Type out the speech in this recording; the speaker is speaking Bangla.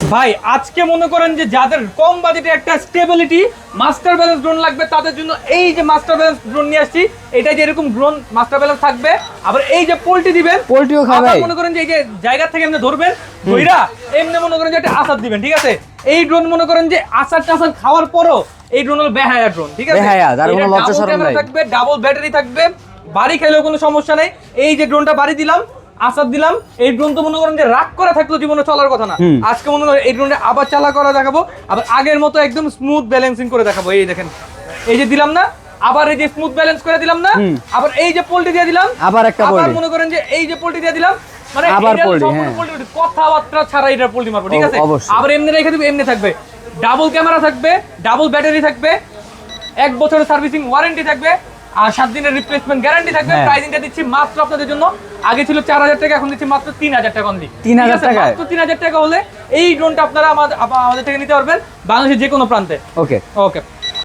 ভাই আজকে মনে করেন যে যাদের কম বাজেটে একটা স্টেবিলিটি মাস্টার ব্যালেন্স ড্রোন লাগবে তাদের জন্য এই যে মাস্টার ব্যালেন্স ড্রোন নিয়ে আসছি এটা যে এরকম ড্রোন মাস্টার ব্যালেন্স থাকবে আবার এই যে পোল্ট্রি দিবেন পোল্ট্রিও খাবে মনে করেন যে এই যে জায়গা থেকে এমনি ধরবেন ধইরা এমনি মনে করেন যে একটা আসাদ দিবেন ঠিক আছে? এই ড্রোন মনে করেন যে আসাদ টাসাদ খাওয়ার পরও এই ড্রোন হল বেহায়া ড্রোন ঠিক আছে? বেহায়া, যার কোনো লজ্জা শরম নাই। থাকবে ডাবল ব্যাটারি থাকবে বাড়ি খেলেও কোনো সমস্যা নেই। এই যে ড্রোনটা বাড়ি দিলাম আসাদ দিলাম এই ড্রোন তো মনে করেন যে রাগ করে থাকল জীবনে চলার কথা না। আজকে মনে করেন এই ড্রোনটা আবার চালা করা দেখাবো আবার আগের মতো একদম স্মুথ ব্যালেন্সিং করে দেখাবো। এই দেখেন এই যে দিলাম না আবার এই যে স্মুথ ব্যালেন্স করে দিলাম না আবার এই যে পোল্ট্রি দিয়ে দিলাম আবার একটা আবার মনে করেন যে এই যে পোল্ট্রি দিয়ে দিলাম মানে আবার সম্পূর্ণ হ্যাঁ। কথাবার্তা ছাড়া এটা পোল্ট্রি মারবো ঠিক আছে? আবার এমনি রেখে দিবো এমনি থাকবে। ডাবল ক্যামেরা থাকবে ডাবল ব্যাটারি থাকবে এক বছরের সার্ভিসিং ওয়ারেন্টি থাকবে আর সাত দিনের রিপ্লেসমেন্ট গ্যারান্টি থাকবে। প্রাইজিংটা প্রাইসিংটা দিচ্ছি মাত্র আপনাদের জন্য। আগে ছিল চার হাজার টাকা এখন দিচ্ছি মাত্র তিন হাজার টাকা অনলি 3,000 টাকায়? মাত্র তিন হাজার টাকা হলে এই ড্রোনটা আপনারা আমাদের আমাদের থেকে নিতে পারবেন বাংলাদেশের যে কোনো প্রান্তে। ওকে ওকে